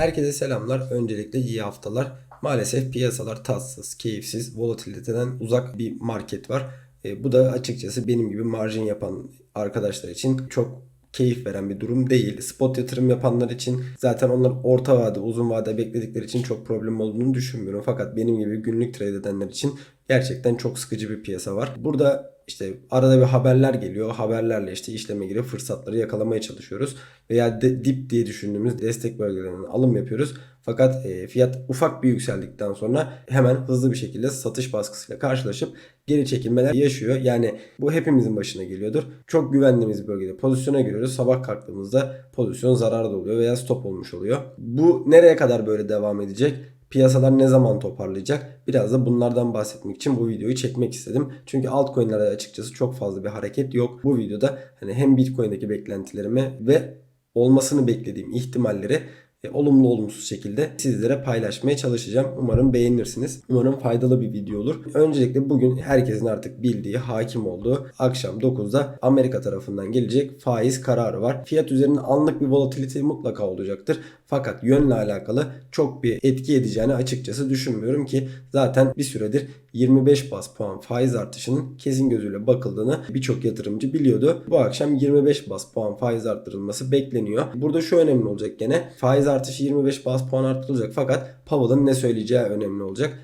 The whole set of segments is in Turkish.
Herkese selamlar. Öncelikle iyi haftalar. Maalesef piyasalar tatsız, keyifsiz, volatiliteden uzak bir market var. E, bu da açıkçası benim gibi marjin yapan arkadaşlar için çok keyif veren bir durum değil. Spot yatırım yapanlar için zaten onlar orta vade, uzun vade bekledikleri için çok problem olduğunu düşünmüyorum. Fakat benim gibi günlük trade edenler için gerçekten çok sıkıcı bir piyasa var. Burada işte arada bir haberler geliyor. Haberlerle işte işleme girip fırsatları yakalamaya çalışıyoruz. Veya de, dip diye düşündüğümüz destek bölgelerinden alım yapıyoruz. Fakat e, fiyat ufak bir yükseldikten sonra hemen hızlı bir şekilde satış baskısıyla karşılaşıp geri çekilmeler yaşıyor. Yani bu hepimizin başına geliyordur. Çok güvendiğimiz bölgede pozisyona giriyoruz. Sabah kalktığımızda pozisyon zararda oluyor veya stop olmuş oluyor. Bu nereye kadar böyle devam edecek? Piyasalar ne zaman toparlayacak? Biraz da bunlardan bahsetmek için bu videoyu çekmek istedim. Çünkü altcoin'lerde açıkçası çok fazla bir hareket yok. Bu videoda hani hem Bitcoin'deki beklentilerimi ve olmasını beklediğim ihtimalleri e, olumlu olumsuz şekilde sizlere paylaşmaya çalışacağım. Umarım beğenirsiniz. Umarım faydalı bir video olur. Öncelikle bugün herkesin artık bildiği, hakim olduğu akşam 9'da Amerika tarafından gelecek faiz kararı var. Fiyat üzerinde anlık bir volatilite mutlaka olacaktır. Fakat yönle alakalı çok bir etki edeceğini açıkçası düşünmüyorum ki zaten bir süredir 25 bas puan faiz artışının kesin gözüyle bakıldığını birçok yatırımcı biliyordu. Bu akşam 25 bas puan faiz arttırılması bekleniyor. Burada şu önemli olacak gene. Faiz artışı 25 bas puan arttırılacak fakat Powell'ın ne söyleyeceği önemli olacak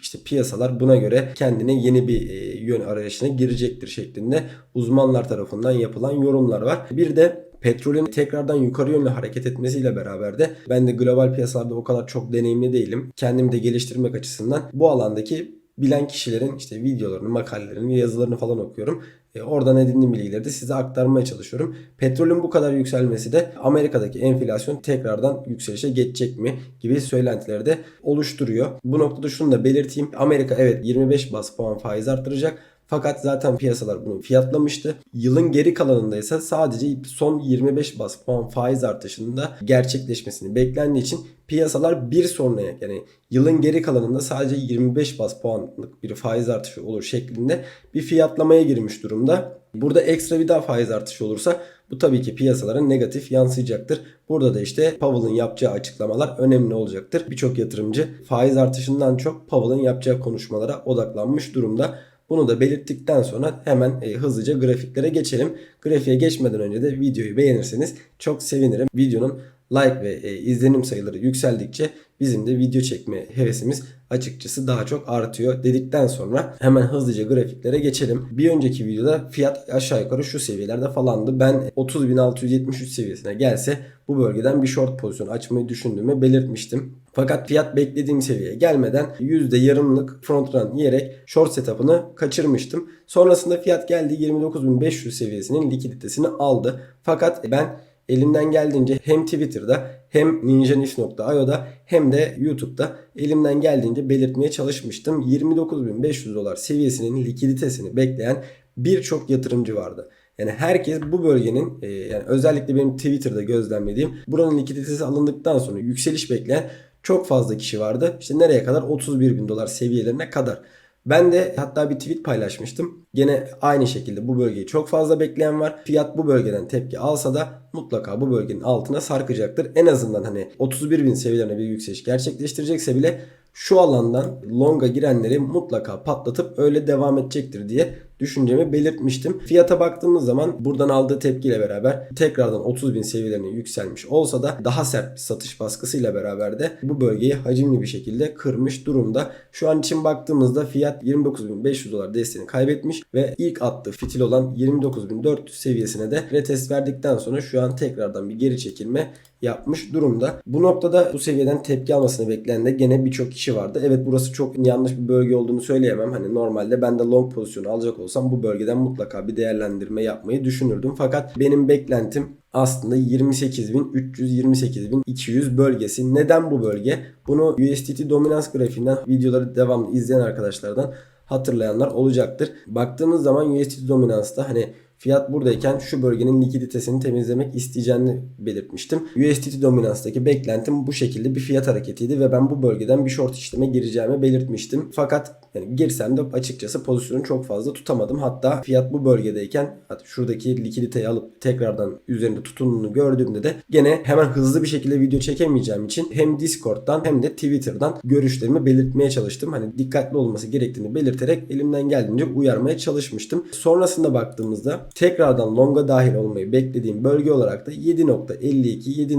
işte piyasalar buna göre kendine yeni bir e, yön arayışına girecektir şeklinde uzmanlar tarafından yapılan yorumlar var. Bir de petrolün tekrardan yukarı yönlü hareket etmesiyle beraber de ben de global piyasalarda o kadar çok deneyimli değilim. Kendimi de geliştirmek açısından bu alandaki bilen kişilerin işte videolarını, makalelerini, yazılarını falan okuyorum. E, oradan edindiğim bilgileri de size aktarmaya çalışıyorum. Petrolün bu kadar yükselmesi de Amerika'daki enflasyon tekrardan yükselişe geçecek mi gibi söylentileri de oluşturuyor. Bu noktada şunu da belirteyim. Amerika evet 25 bas puan faiz arttıracak. Fakat zaten piyasalar bunu fiyatlamıştı. Yılın geri kalanında ise sadece son 25 bas puan faiz artışında gerçekleşmesini beklendiği için piyasalar bir sonraya yani yılın geri kalanında sadece 25 bas puanlık bir faiz artışı olur şeklinde bir fiyatlamaya girmiş durumda. Burada ekstra bir daha faiz artışı olursa bu tabii ki piyasalara negatif yansıyacaktır. Burada da işte Powell'ın yapacağı açıklamalar önemli olacaktır. Birçok yatırımcı faiz artışından çok Powell'ın yapacağı konuşmalara odaklanmış durumda. Bunu da belirttikten sonra hemen e, hızlıca grafiklere geçelim. Grafiğe geçmeden önce de videoyu beğenirseniz çok sevinirim. Videonun like ve e, izlenim sayıları yükseldikçe bizim de video çekme hevesimiz açıkçası daha çok artıyor dedikten sonra hemen hızlıca grafiklere geçelim. Bir önceki videoda fiyat aşağı yukarı şu seviyelerde falandı. Ben 30.673 seviyesine gelse bu bölgeden bir short pozisyon açmayı düşündüğümü belirtmiştim. Fakat fiyat beklediğim seviyeye gelmeden yüzde yarımlık front run yiyerek short setup'ını kaçırmıştım. Sonrasında fiyat geldi 29.500 seviyesinin likiditesini aldı. Fakat ben elimden geldiğince hem Twitter'da hem ninjanif.io'da hem de YouTube'da elimden geldiğince belirtmeye çalışmıştım. 29.500 dolar seviyesinin likiditesini bekleyen birçok yatırımcı vardı. Yani herkes bu bölgenin e, yani özellikle benim Twitter'da gözlemlediğim buranın likiditesi alındıktan sonra yükseliş bekleyen çok fazla kişi vardı. İşte nereye kadar? 31 bin dolar seviyelerine kadar. Ben de hatta bir tweet paylaşmıştım. Gene aynı şekilde bu bölgeyi çok fazla bekleyen var. Fiyat bu bölgeden tepki alsa da mutlaka bu bölgenin altına sarkacaktır. En azından hani 31 bin seviyelerine bir yükseliş gerçekleştirecekse bile şu alandan longa girenleri mutlaka patlatıp öyle devam edecektir diye düşüncemi belirtmiştim. Fiyata baktığımız zaman buradan aldığı tepkiyle beraber tekrardan 30 bin seviyelerine yükselmiş olsa da daha sert bir satış baskısıyla beraber de bu bölgeyi hacimli bir şekilde kırmış durumda. Şu an için baktığımızda fiyat 29.500 dolar desteğini kaybetmiş ve ilk attığı fitil olan 29.400 seviyesine de retest verdikten sonra şu an tekrardan bir geri çekilme yapmış durumda. Bu noktada bu seviyeden tepki almasını bekleyen de gene birçok kişi vardı. Evet burası çok yanlış bir bölge olduğunu söyleyemem. Hani normalde ben de long pozisyonu alacak olsam bu bölgeden mutlaka bir değerlendirme yapmayı düşünürdüm. Fakat benim beklentim aslında 28.300-28.200 bölgesi. Neden bu bölge? Bunu USDT dominans grafiğinden videoları devamlı izleyen arkadaşlardan hatırlayanlar olacaktır. Baktığımız zaman USDT dominansta hani Fiyat buradayken şu bölgenin likiditesini temizlemek isteyeceğini belirtmiştim. USDT dominanstaki beklentim bu şekilde bir fiyat hareketiydi ve ben bu bölgeden bir short işleme gireceğimi belirtmiştim. Fakat yani girsem de açıkçası pozisyonu çok fazla tutamadım. Hatta fiyat bu bölgedeyken hatta şuradaki likiditeyi alıp tekrardan üzerinde tutunduğunu gördüğümde de gene hemen hızlı bir şekilde video çekemeyeceğim için hem Discord'dan hem de Twitter'dan görüşlerimi belirtmeye çalıştım. Hani dikkatli olması gerektiğini belirterek elimden geldiğince uyarmaya çalışmıştım. Sonrasında baktığımızda tekrardan longa dahil olmayı beklediğim bölge olarak da 7.52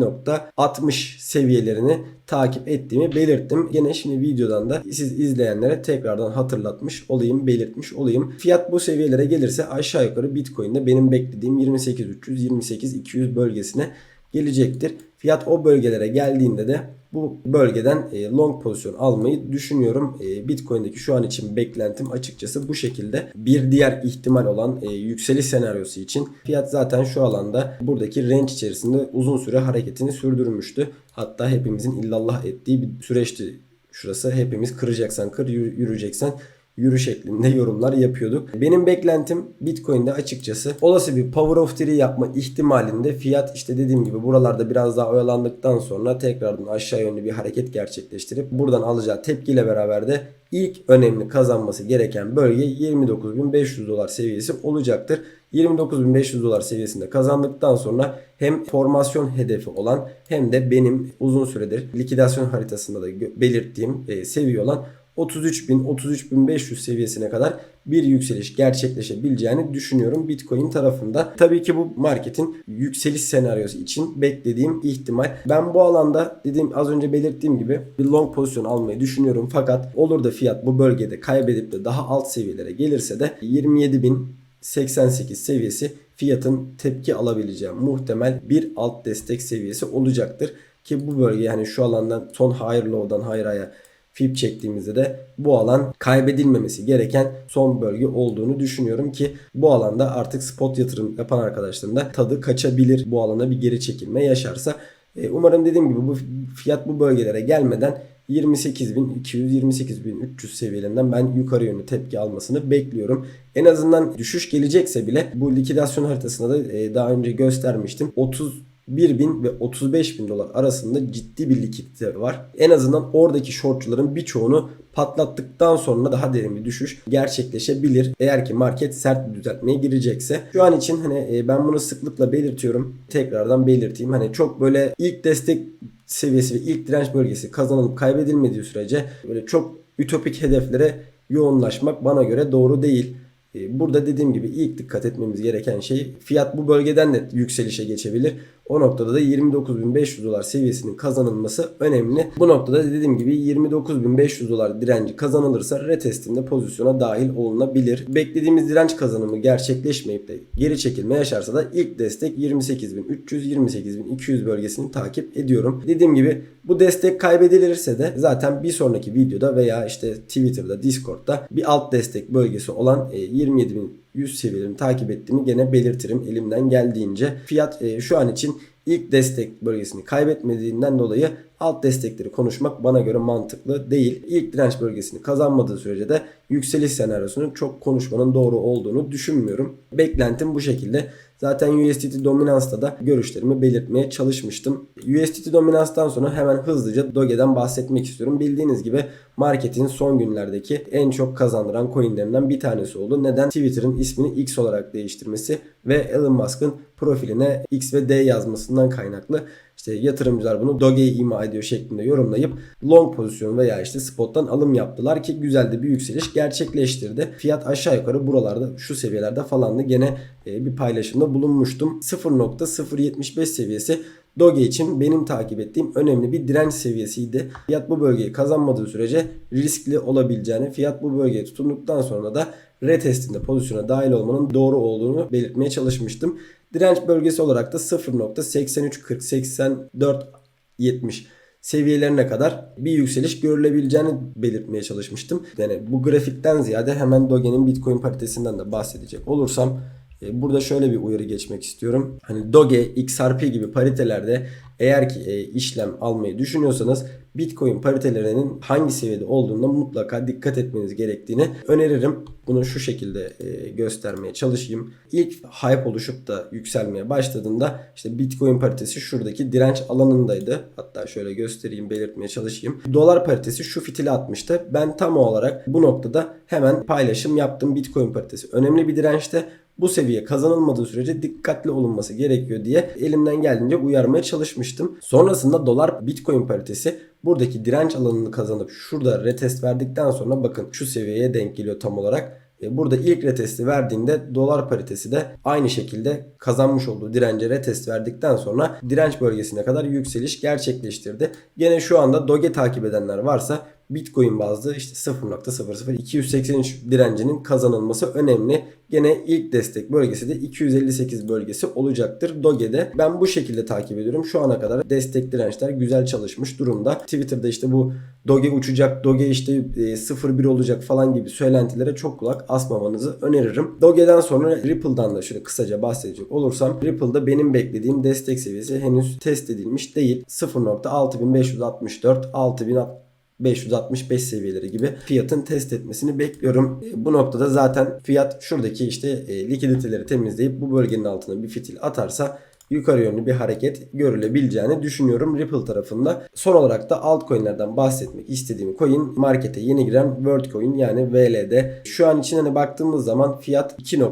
7.60 seviyelerini takip ettiğimi belirttim. Gene şimdi videodan da siz izleyenlere tekrardan hatırlatmış olayım, belirtmiş olayım. Fiyat bu seviyelere gelirse aşağı yukarı Bitcoin'de benim beklediğim 28300 28200 bölgesine gelecektir. Fiyat o bölgelere geldiğinde de bu bölgeden e, long pozisyon almayı düşünüyorum. E, Bitcoin'deki şu an için beklentim açıkçası bu şekilde. Bir diğer ihtimal olan e, yükseliş senaryosu için fiyat zaten şu alanda buradaki range içerisinde uzun süre hareketini sürdürmüştü. Hatta hepimizin illallah ettiği bir süreçti şurası. Hepimiz kıracaksan kır, yürüyeceksen yürü şeklinde yorumlar yapıyorduk. Benim beklentim Bitcoin'de açıkçası olası bir power of three yapma ihtimalinde fiyat işte dediğim gibi buralarda biraz daha oyalandıktan sonra tekrardan aşağı yönlü bir hareket gerçekleştirip buradan alacağı tepkiyle beraber de ilk önemli kazanması gereken bölge 29.500 dolar seviyesi olacaktır. 29.500 dolar seviyesinde kazandıktan sonra hem formasyon hedefi olan hem de benim uzun süredir likidasyon haritasında da belirttiğim e, seviye olan 33.000 33.500 seviyesine kadar bir yükseliş gerçekleşebileceğini düşünüyorum Bitcoin tarafında. Tabii ki bu marketin yükseliş senaryosu için beklediğim ihtimal. Ben bu alanda dediğim az önce belirttiğim gibi bir long pozisyon almayı düşünüyorum. Fakat olur da fiyat bu bölgede kaybedip de daha alt seviyelere gelirse de 27.088 seviyesi fiyatın tepki alabileceği muhtemel bir alt destek seviyesi olacaktır. Ki bu bölge yani şu alandan son higher low'dan higher high'a FIB çektiğimizde de bu alan kaybedilmemesi gereken son bölge olduğunu düşünüyorum ki bu alanda artık spot yatırım yapan arkadaşların da tadı kaçabilir. Bu alana bir geri çekilme yaşarsa. E, umarım dediğim gibi bu fiyat bu bölgelere gelmeden 28.200-28.300 seviyelerinden ben yukarı yönlü tepki almasını bekliyorum. En azından düşüş gelecekse bile bu likidasyon haritasında da e, daha önce göstermiştim. 30 1000 ve 35 bin dolar arasında ciddi bir likidite var. En azından oradaki shortçuların birçoğunu patlattıktan sonra daha derin bir düşüş gerçekleşebilir. Eğer ki market sert bir düzeltmeye girecekse. Şu an için hani e, ben bunu sıklıkla belirtiyorum. Tekrardan belirteyim. Hani çok böyle ilk destek seviyesi ve ilk direnç bölgesi kazanılıp kaybedilmediği sürece böyle çok ütopik hedeflere yoğunlaşmak bana göre doğru değil. E, burada dediğim gibi ilk dikkat etmemiz gereken şey fiyat bu bölgeden de yükselişe geçebilir. O noktada da 29.500 dolar seviyesinin kazanılması önemli. Bu noktada dediğim gibi 29.500 dolar direnci kazanılırsa retestinde pozisyona dahil olunabilir. Beklediğimiz direnç kazanımı gerçekleşmeyip de geri çekilme yaşarsa da ilk destek 28.300-28.200 bölgesini takip ediyorum. Dediğim gibi bu destek kaybedilirse de zaten bir sonraki videoda veya işte Twitter'da, Discord'da bir alt destek bölgesi olan 27.000 e, 100 seviyelerini takip ettiğimi gene belirtirim elimden geldiğince. Fiyat e, şu an için ilk destek bölgesini kaybetmediğinden dolayı alt destekleri konuşmak bana göre mantıklı değil. İlk direnç bölgesini kazanmadığı sürece de yükseliş senaryosunu çok konuşmanın doğru olduğunu düşünmüyorum. Beklentim bu şekilde. Zaten USDT dominansta da görüşlerimi belirtmeye çalışmıştım. USDT dominanstan sonra hemen hızlıca Doge'den bahsetmek istiyorum. Bildiğiniz gibi marketin son günlerdeki en çok kazandıran coinlerinden bir tanesi oldu. Neden? Twitter'ın ismini X olarak değiştirmesi ve Elon Musk'ın profiline X ve D yazmasından kaynaklı işte yatırımcılar bunu Doge'yi ima ediyor şeklinde yorumlayıp long pozisyon veya işte spottan alım yaptılar ki güzel de bir yükseliş gerçekleştirdi. Fiyat aşağı yukarı buralarda şu seviyelerde falandı gene e, bir paylaşımda bulunmuştum. 0.075 seviyesi Doge için benim takip ettiğim önemli bir direnç seviyesiydi. Fiyat bu bölgeyi kazanmadığı sürece riskli olabileceğini, fiyat bu bölgeye tutunduktan sonra da retestinde pozisyona dahil olmanın doğru olduğunu belirtmeye çalışmıştım. Direnç bölgesi olarak da 0.8340-84-70 seviyelerine kadar bir yükseliş görülebileceğini belirtmeye çalışmıştım. Yani bu grafikten ziyade hemen Doge'nin Bitcoin paritesinden de bahsedecek olursam E, Burada şöyle bir uyarı geçmek istiyorum. Hani Doge, XRP gibi paritelerde eğer ki e, işlem almayı düşünüyorsanız Bitcoin paritelerinin hangi seviyede olduğuna mutlaka dikkat etmeniz gerektiğini öneririm. Bunu şu şekilde e, göstermeye çalışayım. İlk hype oluşup da yükselmeye başladığında işte Bitcoin paritesi şuradaki direnç alanındaydı. Hatta şöyle göstereyim, belirtmeye çalışayım. Dolar paritesi şu fitili atmıştı. Ben tam olarak bu noktada hemen paylaşım yaptım. Bitcoin paritesi önemli bir dirençte bu seviye kazanılmadığı sürece dikkatli olunması gerekiyor diye elimden geldiğince uyarmaya çalışmıştım. Sonrasında dolar bitcoin paritesi buradaki direnç alanını kazanıp şurada retest verdikten sonra bakın şu seviyeye denk geliyor tam olarak. E, Burada ilk retesti verdiğinde dolar paritesi de aynı şekilde kazanmış olduğu dirence retest verdikten sonra direnç bölgesine kadar yükseliş gerçekleştirdi. Gene şu anda Doge takip edenler varsa Bitcoin bazlı işte 0.00283 direncinin kazanılması önemli. Gene ilk destek bölgesi de 258 bölgesi olacaktır Doge'de. Ben bu şekilde takip ediyorum. Şu ana kadar destek dirençler güzel çalışmış durumda. Twitter'da işte bu Doge uçacak, Doge işte e, 0.1 olacak falan gibi söylentilere çok kulak asmamanızı öneririm. Doge'den sonra Ripple'dan da şöyle kısaca bahsedecek olursam Ripple'da benim beklediğim destek seviyesi henüz test edilmiş değil. 0.6564 6000 565 seviyeleri gibi fiyatın test etmesini bekliyorum. E, Bu noktada zaten fiyat şuradaki işte e, likiditeleri temizleyip bu bölgenin altına bir fitil atarsa yukarı yönlü bir hareket görülebileceğini düşünüyorum Ripple tarafında. Son olarak da altcoin'lerden bahsetmek istediğim coin markete yeni giren Worldcoin yani VLD. Şu an için hani baktığımız zaman fiyat 2.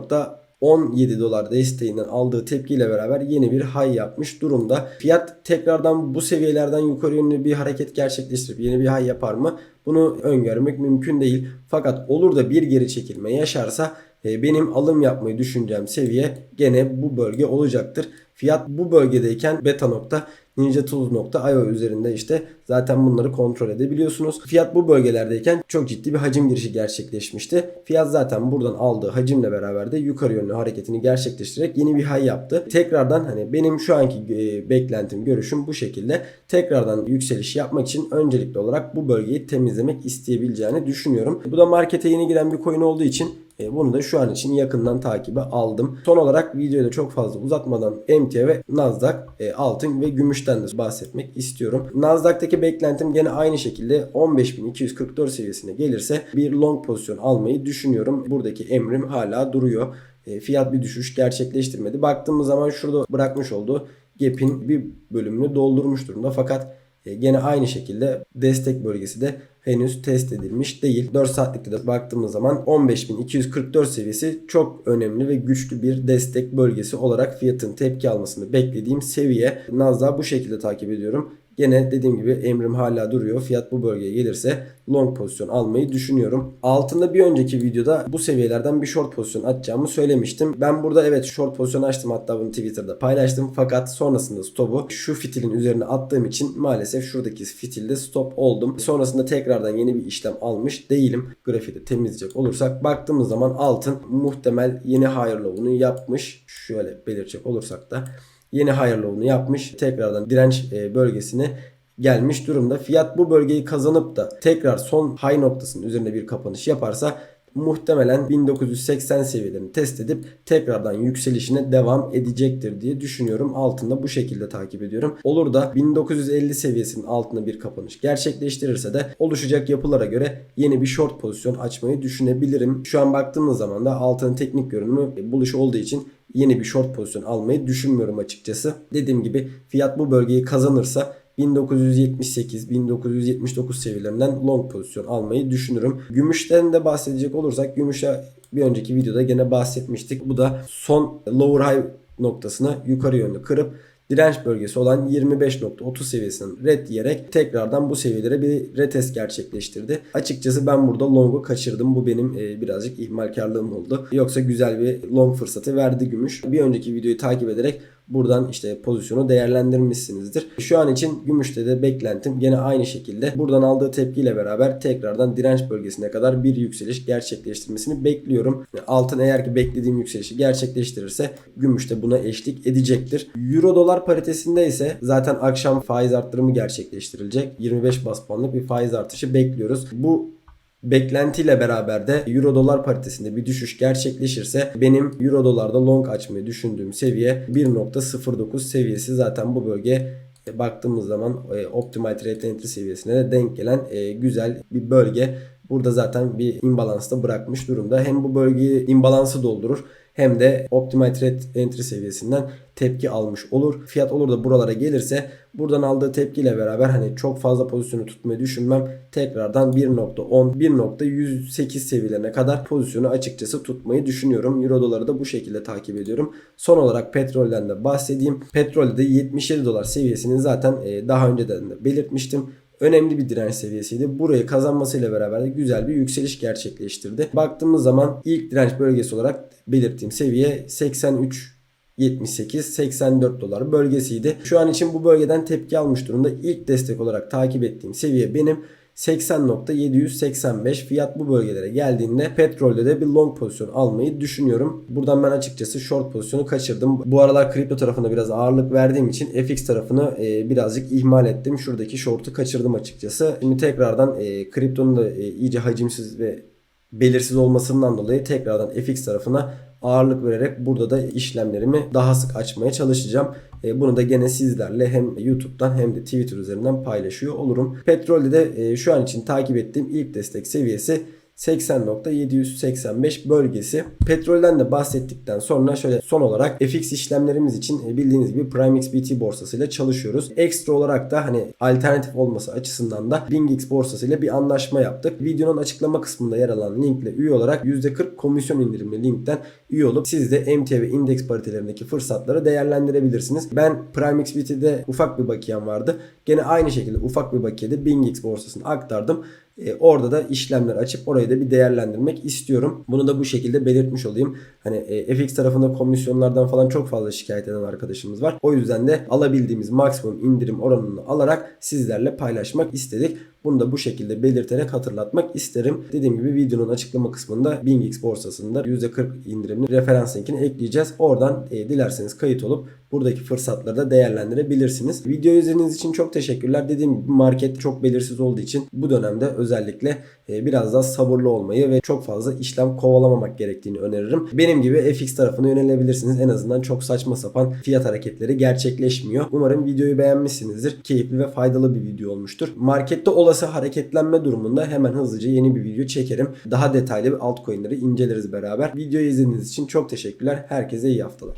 17 dolar desteğinden aldığı tepkiyle beraber yeni bir high yapmış durumda. Fiyat tekrardan bu seviyelerden yukarı yönlü bir hareket gerçekleştirip yeni bir high yapar mı? Bunu öngörmek mümkün değil. Fakat olur da bir geri çekilme yaşarsa e, benim alım yapmayı düşüneceğim seviye gene bu bölge olacaktır. Fiyat bu bölgedeyken beta nokta ninjatools.io üzerinde işte zaten bunları kontrol edebiliyorsunuz. Fiyat bu bölgelerdeyken çok ciddi bir hacim girişi gerçekleşmişti. Fiyat zaten buradan aldığı hacimle beraber de yukarı yönlü hareketini gerçekleştirerek yeni bir high yaptı. Tekrardan hani benim şu anki e, beklentim, görüşüm bu şekilde. Tekrardan yükseliş yapmak için öncelikli olarak bu bölgeyi temizlemek isteyebileceğini düşünüyorum. Bu da markete yeni giren bir coin olduğu için bunu da şu an için yakından takibe aldım. Son olarak videoyu da çok fazla uzatmadan emtia ve Nasdaq, e, altın ve gümüşten de bahsetmek istiyorum. Nasdaq'taki beklentim gene aynı şekilde 15.244 seviyesine gelirse bir long pozisyon almayı düşünüyorum. Buradaki emrim hala duruyor. E, fiyat bir düşüş gerçekleştirmedi. Baktığımız zaman şurada bırakmış olduğu gap'in bir bölümünü doldurmuş durumda. Fakat e, gene aynı şekilde destek bölgesi de henüz test edilmiş değil. 4 saatlikte de baktığımız zaman 15.244 seviyesi çok önemli ve güçlü bir destek bölgesi olarak fiyatın tepki almasını beklediğim seviye. Nasdaq bu şekilde takip ediyorum. Gene dediğim gibi emrim hala duruyor. Fiyat bu bölgeye gelirse long pozisyon almayı düşünüyorum. Altında bir önceki videoda bu seviyelerden bir short pozisyon açacağımı söylemiştim. Ben burada evet short pozisyon açtım hatta bunu Twitter'da paylaştım. Fakat sonrasında stopu şu fitilin üzerine attığım için maalesef şuradaki fitilde stop oldum. Sonrasında tekrardan yeni bir işlem almış değilim. Grafiği temizleyecek olursak baktığımız zaman altın muhtemel yeni higher low'unu yapmış. Şöyle belirtecek olursak da yeni higher low'unu yapmış. Tekrardan direnç e, bölgesine gelmiş durumda. Fiyat bu bölgeyi kazanıp da tekrar son high noktasının üzerinde bir kapanış yaparsa muhtemelen 1980 seviyelerini test edip tekrardan yükselişine devam edecektir diye düşünüyorum. Altında bu şekilde takip ediyorum. Olur da 1950 seviyesinin altında bir kapanış gerçekleştirirse de oluşacak yapılara göre yeni bir short pozisyon açmayı düşünebilirim. Şu an baktığımız zaman da altının teknik görünümü buluş olduğu için yeni bir short pozisyon almayı düşünmüyorum açıkçası. Dediğim gibi fiyat bu bölgeyi kazanırsa 1978-1979 seviyelerinden long pozisyon almayı düşünürüm. Gümüşten de bahsedecek olursak gümüşe bir önceki videoda gene bahsetmiştik. Bu da son lower high noktasını yukarı yönlü kırıp direnç bölgesi olan 25.30 seviyesinin red diyerek tekrardan bu seviyelere bir retest gerçekleştirdi. Açıkçası ben burada long'u kaçırdım. Bu benim e, birazcık ihmalkarlığım oldu. Yoksa güzel bir long fırsatı verdi gümüş. Bir önceki videoyu takip ederek buradan işte pozisyonu değerlendirmişsinizdir. Şu an için gümüşte de beklentim gene aynı şekilde buradan aldığı tepkiyle beraber tekrardan direnç bölgesine kadar bir yükseliş gerçekleştirmesini bekliyorum. Altın eğer ki beklediğim yükselişi gerçekleştirirse gümüş de buna eşlik edecektir. Euro dolar paritesinde ise zaten akşam faiz arttırımı gerçekleştirilecek. 25 bas puanlık bir faiz artışı bekliyoruz. Bu beklentiyle beraber de euro dolar paritesinde bir düşüş gerçekleşirse benim euro dolarda long açmayı düşündüğüm seviye 1.09 seviyesi zaten bu bölge e, baktığımız zaman e, Optimal Trade Entry seviyesine de denk gelen e, güzel bir bölge. Burada zaten bir imbalansta bırakmış durumda. Hem bu bölgeyi imbalansı doldurur hem de Optimal Trade Entry seviyesinden tepki almış olur. Fiyat olur da buralara gelirse buradan aldığı tepkiyle beraber hani çok fazla pozisyonu tutmayı düşünmem. Tekrardan 1.10 1.108 seviyelerine kadar pozisyonu açıkçası tutmayı düşünüyorum. Euro doları da bu şekilde takip ediyorum. Son olarak petrolden de bahsedeyim. Petrolde de 77 dolar seviyesini zaten e, daha önceden de belirtmiştim önemli bir direnç seviyesiydi. Burayı kazanmasıyla beraber de güzel bir yükseliş gerçekleştirdi. Baktığımız zaman ilk direnç bölgesi olarak belirttiğim seviye 83 78-84 dolar bölgesiydi. Şu an için bu bölgeden tepki almış durumda. İlk destek olarak takip ettiğim seviye benim 80.785 fiyat bu bölgelere geldiğinde petrolde de bir long pozisyon almayı düşünüyorum. Buradan ben açıkçası short pozisyonu kaçırdım. Bu aralar kripto tarafına biraz ağırlık verdiğim için FX tarafını e, birazcık ihmal ettim. Şuradaki short'u kaçırdım açıkçası. Şimdi tekrardan e, kriptonun da e, iyice hacimsiz ve belirsiz olmasından dolayı tekrardan FX tarafına ağırlık vererek burada da işlemlerimi daha sık açmaya çalışacağım. E, bunu da gene sizlerle hem YouTube'dan hem de Twitter üzerinden paylaşıyor olurum. Petrolde de e, şu an için takip ettiğim ilk destek seviyesi 80.785 bölgesi. Petrolden de bahsettikten sonra şöyle son olarak FX işlemlerimiz için e, bildiğiniz gibi PrimeXBT borsasıyla çalışıyoruz. Ekstra olarak da hani alternatif olması açısından da BingX borsasıyla bir anlaşma yaptık. Videonun açıklama kısmında yer alan linkle üye olarak %40 komisyon indirimli linkten üye olup siz de MT ve indeks paritelerindeki fırsatları değerlendirebilirsiniz. Ben PrimeXBT'de ufak bir bakiyem vardı. Gene aynı şekilde ufak bir bakiyede BingX borsasına aktardım. E, orada da işlemler açıp orayı da bir değerlendirmek istiyorum. Bunu da bu şekilde belirtmiş olayım. Hani e, FX tarafında komisyonlardan falan çok fazla şikayet eden arkadaşımız var. O yüzden de alabildiğimiz maksimum indirim oranını alarak sizlerle paylaşmak istedik. Bunu da bu şekilde belirterek hatırlatmak isterim. Dediğim gibi videonun açıklama kısmında BingX borsasında %40 indirimli referans linkini ekleyeceğiz. Oradan e, dilerseniz kayıt olup buradaki fırsatları da değerlendirebilirsiniz. Video izlediğiniz için çok teşekkürler. Dediğim gibi market çok belirsiz olduğu için bu dönemde özellikle e, biraz daha sabırlı olmayı ve çok fazla işlem kovalamamak gerektiğini öneririm. Benim gibi FX tarafına yönelebilirsiniz. En azından çok saçma sapan fiyat hareketleri gerçekleşmiyor. Umarım videoyu beğenmişsinizdir. Keyifli ve faydalı bir video olmuştur. Markette olası hareketlenme durumunda hemen hızlıca yeni bir video çekerim. Daha detaylı altcoin'leri inceleriz beraber. Videoyu izlediğiniz için çok teşekkürler. Herkese iyi haftalar.